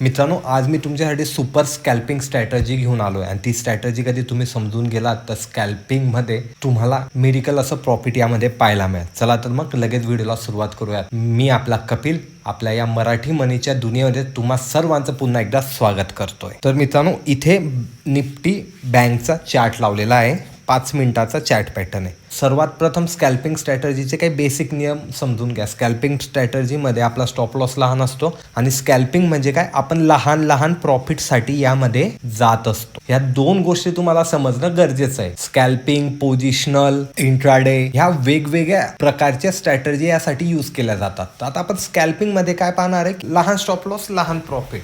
मित्रांनो आज मी तुमच्यासाठी सुपर स्कॅल्पिंग स्ट्रॅटर्जी घेऊन आलो आहे आणि ती स्ट्रॅटर्जी कधी तुम्ही समजून गेलात तर स्कॅल्पिंगमध्ये तुम्हाला मेडिकल असं प्रॉफिट यामध्ये पाहायला मिळेल. चला तर मग लगेच व्हिडिओला सुरुवात करूयात. मी आपला कपिल आपल्या या मराठी मनीच्या दुनियेमध्ये तुम्हा सर्वांचं पुन्हा एकदा स्वागत करतोय. तर मित्रांनो इथे निफ्टी बँकचा चार्ट लावलेला आहे. पाच मिनिटाचा चॅट पॅटर्न आहे. सर्वात प्रथम स्कॅल्पिंग स्ट्रॅटर्जीचे काही बेसिक नियम समजून घ्या. स्कॅल्पिंग स्ट्रॅटर्जीमध्ये आपला स्टॉप लॉस लहान असतो आणि स्कॅल्पिंग म्हणजे काय? आपण लहान लहान प्रॉफिटसाठी यामध्ये जात असतो. या दोन गोष्टी तुम्हाला समजणं गरजेचं आहे. स्कॅल्पिंग पोझिशनल इंट्राडे ह्या वेगवेगळ्या प्रकारच्या स्ट्रॅटर्जी यासाठी यूज केल्या जातात. तर आता आपण स्कॅल्पिंगमध्ये काय पाहणार आहे? लहान स्टॉप लॉस लहान प्रॉफिट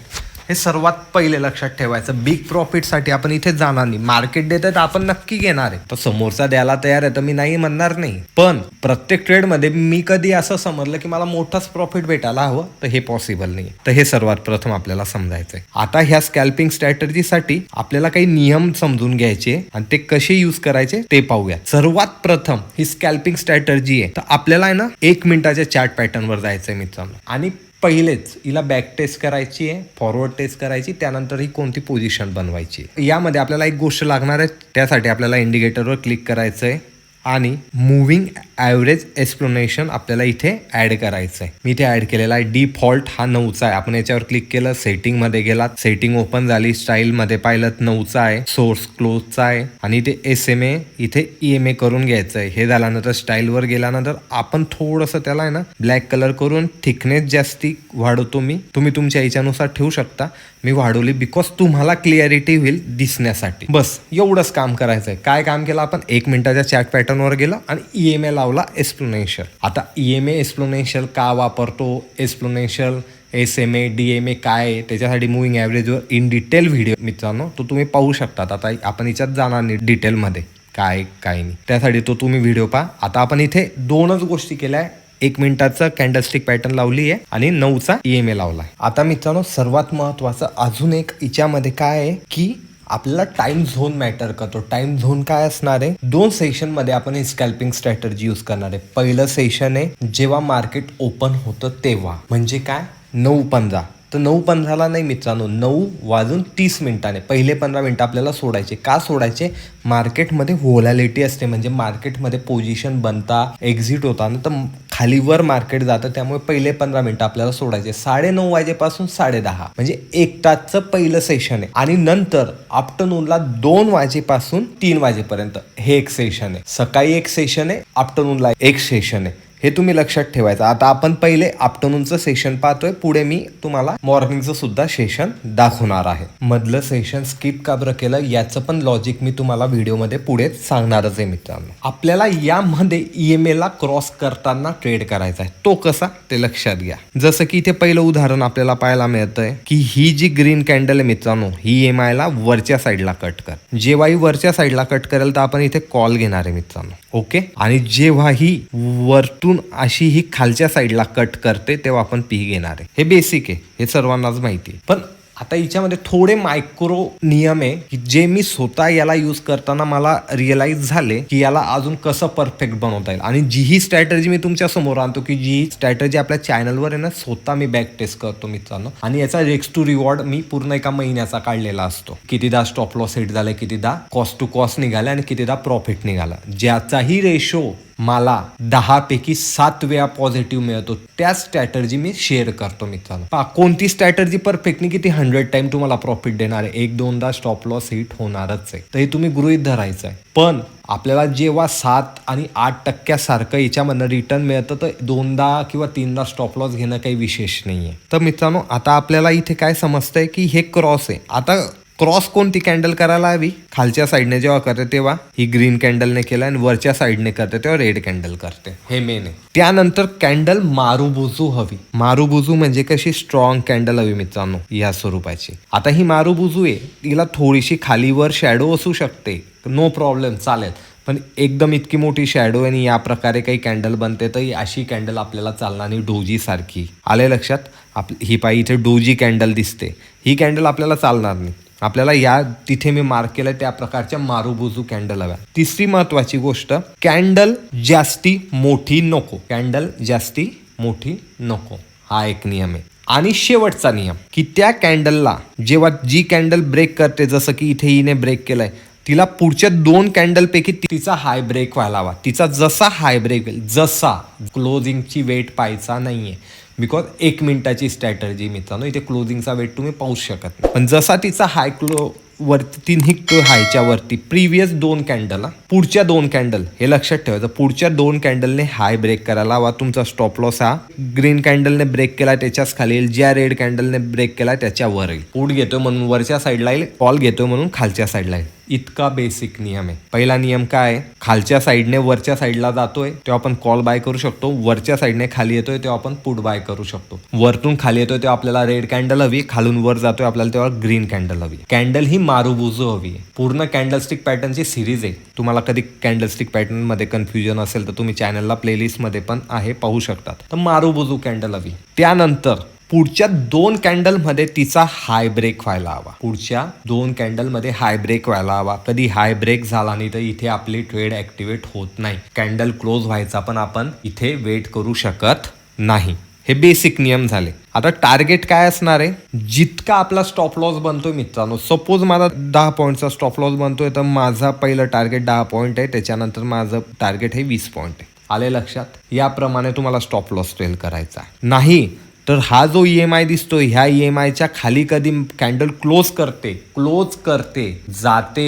हे सर्वात पहिले लक्षात ठेवायचं. बिग प्रॉफिटसाठी आपण इथे जाणार नाही. मार्केट देत तर आपण नक्की घेणार आहे. तर समोरचा द्यायला तयार आहे तर मी नाही म्हणणार नाही. पण प्रत्येक ट्रेडमध्ये मी कधी असं समजलं की मला मोठाच प्रॉफिट भेटायला हवं तर हे पॉसिबल नाही. तर हे सर्वात प्रथम आपल्याला समजायचंय. आता ह्या स्कॅल्पिंग स्ट्रॅटर्जीसाठी आपल्याला काही नियम समजून घ्यायचे आणि ते कसे यूज करायचे ते पाहूया. सर्वात प्रथम ही स्कॅल्पिंग स्ट्रॅटर्जी आहे. तर आपल्याला आहे ना एक मिनिटाच्या चॅट पॅटर्नवर जायचंय मित्रांनो. आणि पहिलेच हिला बॅक टेस्ट करायची आहे फॉरवर्ड टेस्ट करायची त्यानंतर ही कोणती पोझिशन बनवायची यामध्ये आपल्याला एक गोष्ट लागणार आहे त्यासाठी आपल्याला इंडिकेटरवर क्लिक करायचं आहे आणि मूव्हिंग ॲव्हरेज एक्सप्लोनेशन आपल्याला इथे ॲड करायचं आहे मी इथे ॲड केलेला आहे डिफॉल्ट हा नऊचा आहे. आपण याच्यावर क्लिक केलं सेटिंगमध्ये गेलात. सेटिंग ओपन झाली स्टाईलमध्ये पाहिलं नऊचा आहे. सोर्स क्लोजचा आहे. आणि इथे एस एम ए इथे ई एम ए करून घ्यायचं आहे हे झाल्यानंतर स्टाईलवर गेल्यानंतर आपण थोडंसं त्याला आहे ना ब्लॅक कलर करून थिकनेस जास्ती वाढवतो मी. तुम्ही तुमच्या याच्यानुसार ठेवू शकता. मी वाढवली बिकॉज तुम्हाला क्लिअरिटी होईल दिसण्यासाठी. बस एवढंच काम करायचं आहे काय काम केलं आपण? एक मिनिटाच्या चॅट पॅटर्नवर गेलो आणि ई एम ए लावलं. एक्सप्लोनेशियल आता ई एम ए एक्सप्लोनेन्शियल का वापरतो? Exponential S M A D M A काय त्याच्यासाठी मुव्हिंग ॲव्हरेजवर इन डिटेल व्हिडिओ मित्रांनो तो तुम्ही पाहू शकतात. आता आपण याच्यात जाणार नाही डिटेलमध्ये काय काय नाही. त्यासाठी तो तुम्ही व्हिडिओ पहा. आता आपण इथे दोनच गोष्टी केल्या आहे. एक मिनिटाचा कॅन्डलस्टिक पॅटर्न लावली आहे आणि नऊचा ई एम ए लावला आहे. आता मित्रांनो सर्वात महत्वाचं अजून एक याच्यामध्ये काय आहे? की आपल्याला टाइम झोन मॅटर करतो टाइम झोन काय असणार आहे? दोन सेशनमध्ये आपण ही स्कॅल्पिंग स्ट्रॅटर्जी यूज करणार आहे. पहिलं सेशन आहे जेव्हा मार्केट ओपन होतं तेव्हा. म्हणजे काय? नऊ पंधरा. तर नऊ पंधराला नाही मित्रांनो नऊ वाजून तीस मिनिटाने. पहिले पंधरा मिनटं आपल्याला सोडायचे. का सोडायचे? मार्केटमध्ये व्होलॅलिटी असते. म्हणजे मार्केटमध्ये पोझिशन बनता एक्झिट होता. ना तर खालीवर मार्केट जातं त्यामुळे पहिले पंधरा मिनिटं आपल्याला सोडायचे. साडे नऊ वाजेपासून साडे दहा म्हणजे एक तासचं पहिलं सेशन आहे. आणि नंतर आफ्टरनूनला दोन वाजेपासून तीन वाजेपर्यंत हे एक सेशन आहे. सकाळी एक सेशन आहे आफ्टरनूनला एक सेशन आहे. हे तुम्ही लक्षात ठेवायचं. आता आपण पहिले आफ्टरनूनचं सेशन पाहतोय. पुढे मी तुम्हाला मॉर्निंगचं सुद्धा सेशन दाखवणार आहे. मधलं सेशन स्किप का बरं केलं याचं पण लॉजिक मी तुम्हाला व्हिडिओमध्ये पुढे सांगणारच आहे मित्रांनो. आपल्याला यामध्ये ई एम ला क्रॉस करताना ट्रेड करायचा आहे तो कसा? ते लक्षात घ्या. जसं की इथे पहिलं उदाहरण आपल्याला पाहायला मिळतंय की ही जी ग्रीन कॅन्डल आहे मित्रांनो ही एम आय ला वरच्या साईडला कट कर. जेव्हाही वरच्या साईडला कट करेल तर आपण इथे कॉल घेणार आहे मित्रांनो. ओके आणि जेव्हाही वरतून वरतून अशी ही खालच्या साईडला कट करते तेव्हा आपण पी घेणार आहे. हे बेसिक आहे हे सर्वांनाच माहिती आहे. पण आता याच्यामध्ये थोडे मायक्रो नियम आहे की जे मी स्वतः याला यूज करताना मला रिअलाइज झाले की याला अजून कसं परफेक्ट बनवता येईल. आणि जी ही स्ट्रॅटर्जी मी तुमच्यासमोर आणतो की जी स्ट्रॅटर्जी आपल्या चॅनलवर आहे ना स्वतः मी बॅक टेस्ट करतो मित्रांनो. आणि याचा रेक्स टू रिवॉर्ड मी पूर्ण एका महिन्याचा काढलेला असतो. कितीदा स्टॉप लॉस हिट झाले कितीदा कॉस्ट टू कॉस्ट निघाला आणि कितीदा प्रॉफिट निघाला. ज्याचाही रेशो मला दहा पैकी सात वेळा पॉझिटिव्ह मिळतो. त्या स्ट्रॅटर्जी मी शेअर करतो मित्रांनो. पहा कोणती स्ट्रॅटर्जी परफेक्ट नाही किती हंड्रेड टाइम तुम्हाला प्रॉफिट देणार आहे. एक दोनदा स्टॉप लॉस हिट होणारच आहे. तर हे तुम्ही गृहित धरायचं आहे. पण आपल्याला जेव्हा सात आणि आठ टक्क्यासारखं याच्यामधनं रिटर्न मिळतं तर दोनदा किंवा तीनदा स्टॉप लॉस घेणं काही विशेष नाही आहे तर मित्रांनो आता आपल्याला इथे काय समजतंय की हे क्रॉस आहे. आता क्रॉस कोणती कॅन्डल करायला हवी? खालच्या साईडने जेव्हा करते तेव्हा ही ग्रीन कॅन्डलने केलं आणि वरच्या साईडने करते तेव्हा रेड कॅन्डल करते. हे मेन आहे. त्यानंतर कॅन्डल मारुबुजू हवी. मारुबुजू म्हणजे कशी? स्ट्रॉंग कॅन्डल हवी मित्रांनो या स्वरूपाची. आता ही मारुबुजू आहे तिला थोडीशी खालीवर शॅडो असू शकते. नो प्रॉब्लेम चालेल. पण एकदम इतकी मोठी शॅडो आणि या प्रकारे काही कॅन्डल बनते तर ही अशी कॅन्डल आपल्याला चालणार नाही डोजी सारखी. आले लक्षात? आप ही पायी इथे डोजी कॅन्डल दिसते. ही कॅन्डल आपल्याला चालणार नाही. आपल्याला या तिथे मी मार्क केलं त्या प्रकारच्या मारुबुजू कॅन्डल हव्या. तिसरी महत्वाची गोष्ट कॅन्डल जास्ती मोठी नको. कॅन्डल जास्ती मोठी नको. हा एक नियम आहे. आणि शेवटचा नियम की त्या कॅन्डलला जेव्हा जी कॅन्डल ब्रेक करते जसं की इथे हिने ब्रेक केलंय तिला पुढच्या दोन कॅन्डलपैकी तिचा हाय ब्रेक व्हायला हवा. तिचा जसा हाय ब्रेक होईल जसा. क्लोजिंगची वेट पाहायचा नाहीये. बिकॉज एक मिनिटाची स्ट्रॅटर्जी मित्रांनो इथे क्लोजिंगचा वेट तुम्ही पाहू शकत नाही. पण जसा तिचा हाय क्लो वरती तीन निघतो हायच्या वरती प्रिव्हियस दोन कॅन्डल पुढच्या दोन कॅन्डल हे लक्षात ठेवायचं पुढच्या दोन कॅन्डलने हाय ब्रेक करायला वा तुमचा स्टॉप लॉस हा ग्रीन कॅन्डलने ब्रेक केला त्याच्याच खाली येईल ज्या रेड कॅन्डलने ब्रेक केला त्याच्यावर येईल. पुढ घेतोय म्हणून वरच्या साईडला येईल कॉल घेतोय म्हणून खालच्या साईडला येईल. इतका बेसिक नियम आहे. पहिला नियम काय आहे? खालच्या साईडने वरच्या साईडला जातोय तेव्हा आपण कॉल बाय करू शकतो. वरच्या साईडने खाली येतोय तेव्हा आपण पुट बाय करू शकतो. वरतून खाली येतोय तेव्हा आपल्याला रेड कॅन्डल हवी. खालून वर जातोय आपल्याला तेव्हा ग्रीन कॅन्डल हवी. कॅन्डल ही मारुबुजू हवी. आहे पूर्ण कॅन्डलस्टिक पॅटर्नची सिरीज आहे. तुम्हाला कधी कॅन्डलस्टिक पॅटर्नमध्ये कन्फ्युजन असेल तर तुम्ही चॅनलला प्लेलिस्टमध्ये पण आहे पाहू शकतात. तर मारूबुजू कॅन्डल हवी त्यानंतर पुढच्या दोन कॅन्डलमध्ये तिचा हाय ब्रेक व्हायला हवा. पुढच्या दोन कॅन्डलमध्ये हाय ब्रेक व्हायला हवा. कधी हाय ब्रेक झाला नाही तर इथे आपली ट्रेड ॲक्टिवेट होत नाही. कॅन्डल क्लोज व्हायचा पण आपण इथे वेट करू शकत नाही. हे बेसिक नियम झाले. आता टार्गेट काय असणार आहे? जितका आपला स्टॉप लॉस बनतोय मित्रांनो सपोज माझा दहा पॉईंटचा स्टॉप लॉस बनतोय तर माझा पहिलं टार्गेट दहा पॉईंट आहे त्याच्यानंतर माझं टार्गेट हे वीस पॉईंट आहे. आले लक्षात? याप्रमाणे तुम्हाला स्टॉप लॉस ट्रेल करायचा आहे. नाही तर हा जो ई एम आय दिसतो ह्या ई एम आयच्या खाली कधी कॅन्डल क्लोज करते क्लोज करते जाते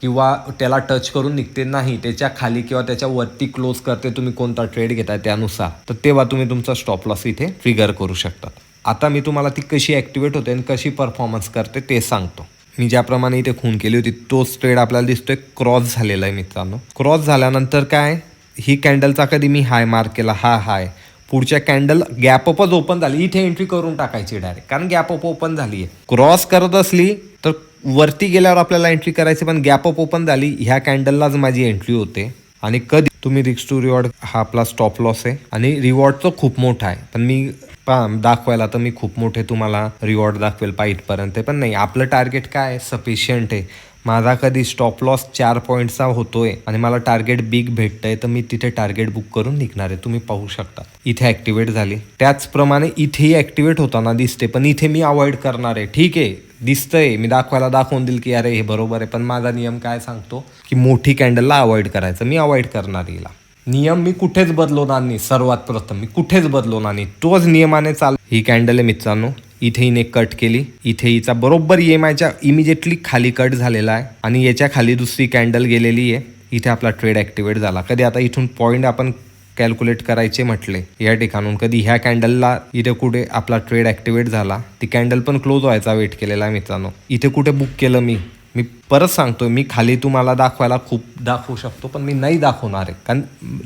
किंवा त्याला टच करून निघते नाही त्याच्याखाली किंवा त्याच्या वरती क्लोज करते तुम्ही कोणता ट्रेड घेताय त्यानुसार तर तेव्हा तुम्ही तुमचा स्टॉप लॉस इथे ट्रिगर करू शकता. आता मी तुम्हाला ती कशी ॲक्टिवेट होते आणि कशी परफॉर्मन्स करते ते सांगतो. मी ज्याप्रमाणे इथे खून केली होती तोच ट्रेड आपल्याला दिसतोय क्रॉस झालेला आहे मित्रांनो. क्रॉस झाल्यानंतर काय ही कॅन्डलचा कधी मी हाय मार्क केला हा हाय पुढच्या कॅन्डल गॅप अपच ओपन झाली. इथे एंट्री करून टाकायची डायरेक्ट कारण गॅप अप ओपन झाली आहे क्रॉस करत असली तर वरती गेल्यावर आपल्याला एंट्री करायची पण गॅप अप ओपन झाली ह्या कॅन्डललाच माझी एंट्री होते. आणि कधी तुम्ही रिक्स टू रिवॉर्ड हा आपला स्टॉप लॉस आहे. आणि रिवॉर्ड तर खूप मोठा आहे. पण मी पा दाखवायला तर मी खूप मोठे तुम्हाला रिवॉर्ड दाखवेल पा इथपर्यंत. पण नाही आपलं टार्गेट काय सफिशियंट आहे. माझा कधी स्टॉप लॉस चार पॉईंटचा होतोय आणि मला टार्गेट बिग भेटतंय तर मी तिथे टार्गेट बुक करून निघणार आहे. तुम्ही पाहू शकता. इथे ऍक्टिवेट झाली. त्याचप्रमाणे इथेही ऍक्टिवेट होताना दिसते पण इथे मी अवॉइड करणार आहे. ठीक आहे दिसतंय. मी दाखवायला दाखवून देईल की अरे हे बरोबर आहे. पण माझा नियम काय सांगतो? की मोठी कॅन्डलला अवॉइड करायचं. मी अवॉइड करणार हिला. नियम मी कुठेच बदलवणार नाही सर्वात प्रथम. मी कुठेच बदलवणार नाही. तोच नियमाने चाल ही कॅन्डल आहे मित्रांनो. इथे हिने कट केली. इथे हिचा बरोबर ई एम आयच्या इमिजिएटली खाली कट झालेला आहे. आणि याच्या खाली दुसरी कॅन्डल गेलेली आहे. इथे आपला ट्रेड ॲक्टिवेट झाला. कधी आता इथून पॉईंट आपण कॅल्क्युलेट करायचे म्हटले या ठिकाणून. कधी ह्या कॅन्डलला इथे कुठे आपला ट्रेड ॲक्टिवेट झाला. ती कॅन्डल पण क्लोज व्हायचा वेट केलेला आहे मित्रांनो. इथे कुठे बुक केलं मी? मी परत सांगतोय मी खाली तुम्हाला दाखवायला खूप दाखवू शकतो पण मी नाही दाखवणार आहे. कारण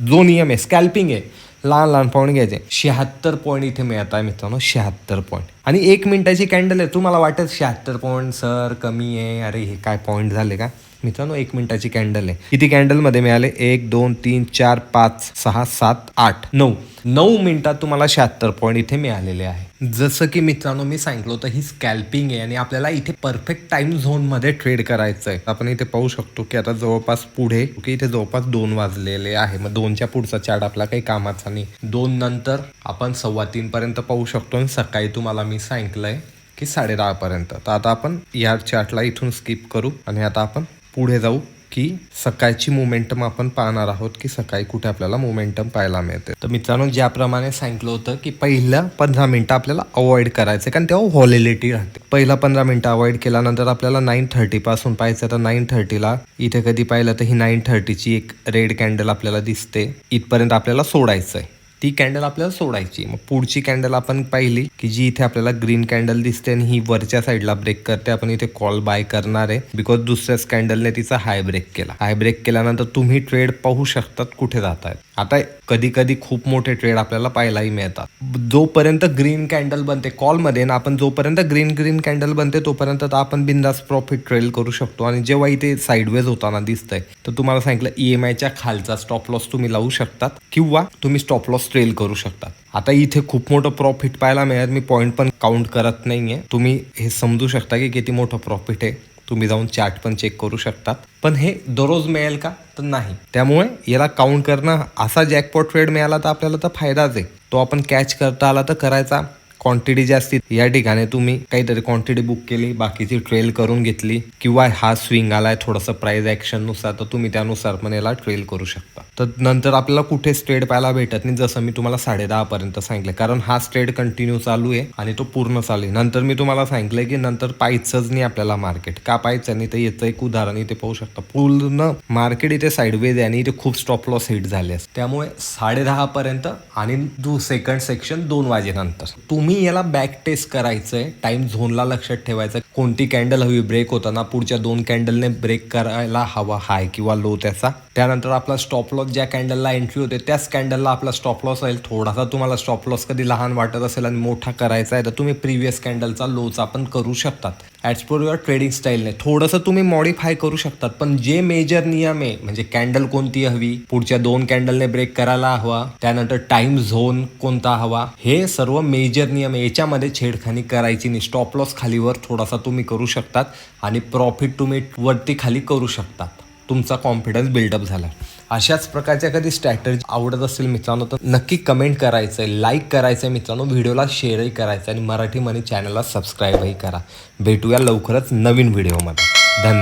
जो नियम आहे स्कॅल्पिंग आहे. लहान लहान पॉईंट घ्यायचे. शहात्तर पॉईंट इथे मिळत आहे मित्रांनो शहात्तर पॉईंट आणि एक मिनिटाची कॅन्डल आहे. तुम्हाला वाटत शहात्तर पॉईंट सर कमी आहे? अरे हे काय पॉईंट झाले का? मित्रांनो एक मिनिटाची कॅन्डल आहे. किती कॅन्डलमध्ये मिळाले? एक दोन तीन चार पाच सहा सात आठ नऊ. नऊ मिनिटात तुम्हाला शहात्तर पॉईंट इथे मिळालेले आहे. जसं की मित्रांनो मी सांगितलं होतं ही स्कॅल्पिंग आहे आणि आपल्याला इथे परफेक्ट टाइम झोनमध्ये ट्रेड करायचं आहे आपण इथे पाहू शकतो की आता जवळपास पुढे की इथे जवळपास दोन वाजलेले आहे. मग दोनच्या पुढचा चार्ट आपला काही कामाचा नाही. दोन नंतर आपण सव्वा तीन पर्यंत पाहू शकतो आणि सकाळी तुम्हाला मी सांगितलंय की साडे पर्यंत. तर आता आपण या चार्टला इथून स्किप करू आणि आता आपण पुढे जाऊ. की सकाळची मोमेंटम आपण पाहणार आहोत की सकाळी कुठे आपल्याला मोमेंटम पाहायला मिळते. तर मित्रांनो ज्याप्रमाणे सांगितलं होतं की पहिल्या पंधरा मिनिटं आपल्याला अवॉइड करायचं कारण तेव्हा व्हॉलिलिटी राहते. पहिला पंधरा मिनिटं अवॉइड केल्यानंतर आपल्याला नाईन थर्टी पासून पाहायचं तर नाईन थर्टीला इथे कधी पाहिलं तर ही नाईन थर्टीची एक रेड कॅन्डल आपल्याला दिसते. इथपर्यंत आपल्याला सोडायचं आहे ती कॅन्डल आपल्याला सोडायची. मग पुढची कॅन्डल आपण पाहिली की जी इथे आपल्याला ग्रीन कॅन्डल दिसते आणि ही वरच्या साईडला ब्रेक करते. आपण इथे कॉल बाय करणार आहे. बिकॉज दुसऱ्याच कॅन्डलने तिचा हाय ब्रेक केला. हाय ब्रेक केल्यानंतर तुम्ही ट्रेड पाहू शकतात कुठे जात आहेत. आता कधी कधी खूप मोठे ट्रेड आपल्याला पाहायलाही मिळतात. जोपर्यंत ग्रीन कॅन्डल बनते कॉलमध्ये ना आपण जोपर्यंत ग्रीन ग्रीन कॅन्डल बनते तोपर्यंत तर आपण बिंदास प्रॉफिट ट्रेल करू शकतो. आणि जेव्हा इथे साईडवेज होताना दिसतंय तर तुम्हाला सांगितलं ई एम आयच्या खालचा स्टॉप लॉस तुम्ही लावू शकतात. किंवा तुम्ही स्टॉप लॉस ट्रेल करू शकतात. आता इथे खूप मोठं प्रॉफिट पाहायला मिळेल. मी पॉईंट पण काउंट करत नाहीये. तुम्ही हे समजू शकता की किती मोठं प्रॉफिट आहे. तुम्ही जाऊन चार्ट पण चेक करू शकतात. पण हे दररोज मिळेल का? तर नाही. त्यामुळे याला काउंट करणं असा जॅकपॉट ट्रेड मिळाला तर आपल्याला तर फायदाच आहे. तो आपण कॅच करता आला तर करायचा. क्वांटिटी जी असते या ठिकाणी तुम्ही काहीतरी क्वांटिटी बुक केली बाकीची ट्रेल करून घेतली किंवा हा स्विंग आलाय थोडंसं प्राईज ॲक्शननुसार तर तुम्ही त्यानुसार पण याला ट्रेल करू शकता. तर नंतर आपल्याला कुठे स्ट्रेड पाहायला भेटत नाही जसं मी तुम्हाला साडे पर्यंत सांगितलं. कारण हा स्ट्रेड कंटिन्यू चालू आहे आणि तो पूर्ण चालू आहे. नंतर मी तुम्हाला सांगितलंय की नंतर पाहायचंच नाही आपल्याला मार्केट का पाहायचं नाही? तर याचं एक उदाहरण इथे पाहू शकता. पूर्ण मार्केट इथे साईडवेज आहे आणि इथे खूप स्टॉप लॉस हिट झाले त्यामुळे साडे पर्यंत आणि दू सेकंड सेक्शन दोन वाजेनंतर. तुम्ही याला बॅक टेस्ट करायचंय. टाइम झोनला लक्षात ठेवायचं कोणती कॅन्डल हवी? ब्रेक होताना पुढच्या दोन कॅन्डलने ब्रेक करायला हवा हाय किंवा लो त्याचा. त्यानंतर आपला स्टॉप लॉस ज्या कॅन्डलला एंट्री होते त्याच कॅन्डलला आपला स्टॉप लॉस राहील थोडासा तुम्हाला स्टॉप लॉस कधी लहान वाटत असेल आणि मोठा करायचा आहे तर तुम्ही प्रिव्हियस कॅन्डलचा लोचा पण करू शकतात. ॲज पर युअर ट्रेडिंग स्टाईलने थोडंसं तुम्ही मॉडीफाय करू शकतात पण जे मेजर नियम आहे म्हणजे कॅन्डल कोणती हवी पुढच्या दोन कॅन्डलने ब्रेक करायला हवा त्यानंतर टाइम झोन कोणता हवा हे सर्व मेजर नियम आहे. याच्यामध्ये छेडखानी करायची नाही. स्टॉप लॉस खालीवर थोडासा तुम्ही करू शकतात आणि प्रॉफिट तुम्ही वरती खाली करू शकतात. तुमचा कॉन्फिडन्स बिल्डअप झाला. अशाच प्रकारच्या कधी स्ट्रॅटर्जी आवडत असेल मित्रांनो तर नक्की कमेंट करायचं आहे लाईक करायचं आहे मित्रांनो व्हिडिओला शेअरही करायचं आणि मराठी मनी चॅनलला सबस्क्राईबही करा. भेटूया लवकरच नवीन व्हिडिओमध्ये धन्यवाद.